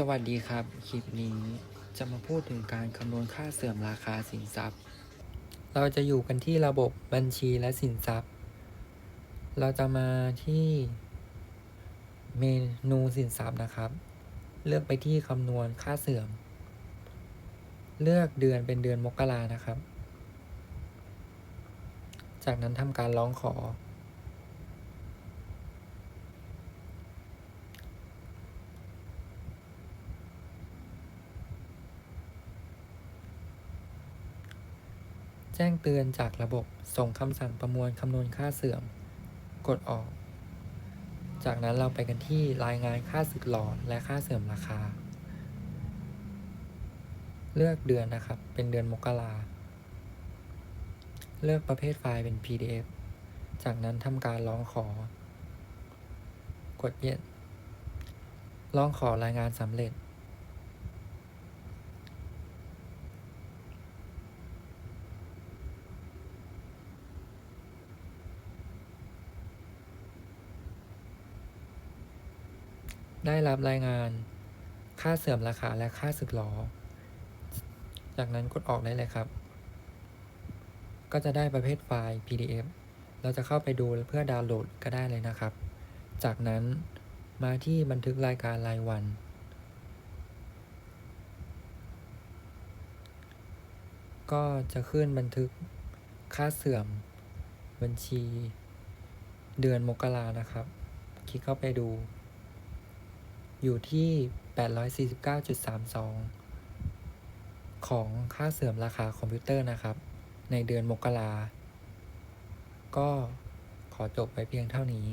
สวัสดีครับ คลิปนี้จะมาพูดถึงการคำนวณค่าเสื่อมราคาสินทรัพย์ เราจะอยู่กันที่ระบบบัญชีและสินทรัพย์ เราจะมาที่เมนูสินทรัพย์นะครับ เลือกไปที่คำนวณค่าเสื่อม เลือกเดือนเป็นเดือนมกรานะครับ จากนั้นทำการร้องขอ แจ้งเตือนจากระบบ ส่งคำสั่งประมวลคำนวณค่าเสื่อม กดออก จากนั้นเราไปกันที่รายงานค่าสึกหลอดและค่าเสื่อมราคา เลือกเดือนนะครับ เป็นเดือนมกราเลือกประเภทไฟล์เป็น PDF จากนั้นทำการร้องขอ กดเย็นร้องขอรายงานสำเร็จ ได้รับรายงาน ค่าเสื่อมราคาและค่าสึกหรอ จากนั้นกดออกได้เลยครับ ก็จะได้ประเภทไฟล์ PDF เราจะเข้าไปดูเพื่อดาวน์โหลดก็ได้เลยนะครับ จากนั้นมาที่บันทึกรายการรายวัน ก็จะขึ้นบันทึกค่าเสื่อม บัญชี เดือนมกรานะครับ คลิกเข้าไปดู อยู่ที่ 849.32 ของค่าเสื่อมราคาคอมพิวเตอร์นะครับ ในเดือนมกราก็ขอจบไปเพียงเท่านี้